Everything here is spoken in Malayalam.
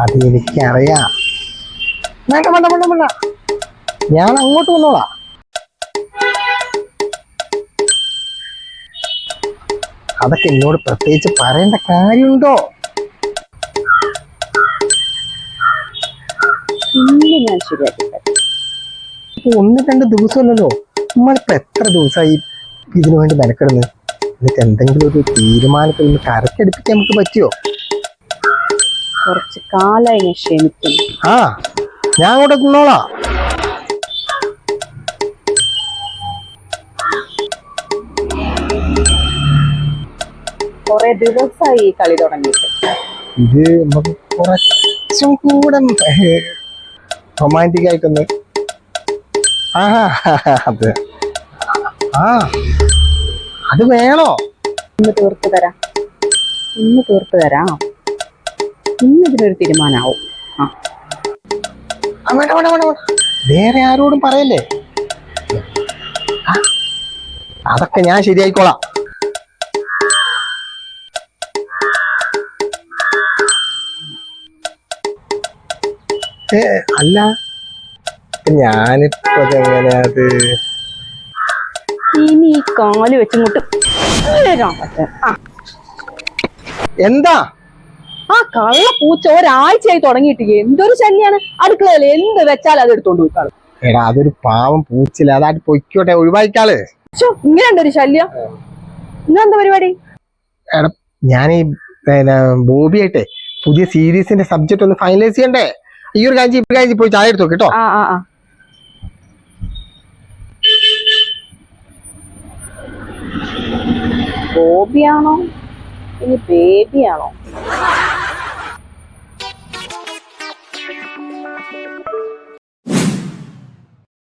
അത് എനിക്കറിയാം വേണ്ട വേണ്ട വേണ്ട വേണ്ട. ഞാൻ അങ്ങോട്ട് വന്നോളാം. അതൊക്കെ എന്നോട് പ്രത്യേകിച്ച് പറയേണ്ട കാര്യമുണ്ടോ? ഇന്ന് ഞാൻ ശരിയാക്കി തരാം ഇപ്പൊ ഒന്ന് രണ്ട് ദിവസമല്ലല്ലോ. നമ്മളിപ്പോ എത്ര ദിവസമായി ഇതിനു വേണ്ടി മെനക്കെടുന്നു? എന്നിട്ട് എന്തെങ്കിലും ഒരു തീരുമാനത്തിൽ നിന്ന് കരക്കെടുപ്പിക്കാൻ നമുക്ക് പറ്റുമോ കുറച്ച് കാലായി ഞാൻ ക്ഷമിക്കുന്നു. ആ ഞാൻ അങ്ങോട്ട് നിന്നോളാം കുറെ ദിവസമായി ഈ കളി തുടങ്ങിയിട്ട്. ഇത് നമുക്ക് കുറച്ചും കൂടെ റൊമാന്റിക് ആയിട്ടൊന്ന്. ആ അത്. ആ അത് വേണോ? ഇന്ന് തീർത്ത് തരാം. ഇന്ന് തീർത്ത് തരാം. ഇന്ന് ഇതിനൊരു തീരുമാനമാവും. ആ. വേണ്ട വേണ്ട വേണ്ട വേറെ ആരോടും പറയല്ലേ? ആ, അതൊക്കെ ഞാൻ ശരിയായിക്കോളാം. ഏ, അല്ല ഞാനിപ്പോ അതെങ്ങനെയാ അത്? ഇനി ഈ കാൽ വെച്ചിങ്ങോട്ട് എന്താ? ആ കള്ള പൂച്ച ഒരാഴ്ചയായി തുടങ്ങിയിട്ട് എന്തൊരു ശല്യാണ്? അടുക്കളയിൽ എന്ത് വെച്ചാൽ അത് എടുത്തോണ്ട് പോയിക്കാൾ എടാ അതൊരു പാവം പൂച്ചില്ല അതായിട്ട് പൊയ്ക്കോട്ടെ ഒഴിവാക്കാൾ ഇങ്ങനെയുണ്ട് ഒരു ശല്യം? ഇന്നെന്താ പരിപാടി? എടാ ഞാൻ ഈ പിന്നെ ബോബി ആയിട്ടെ പുതിയ സീരീസിന്റെ സബ്ജക്ട് ഒന്ന് ഫൈനലൈസ് ചെയ്യണ്ടേ? ഈ ഒരു കാഞ്ചി ഇപ്പൊ കാഞ്ചി പോയി ചായ എടുത്തു കേട്ടോ. ആ ആ ആ. ബോബിയാണോ? ഇനി ബേബിയാണോ? Thank you.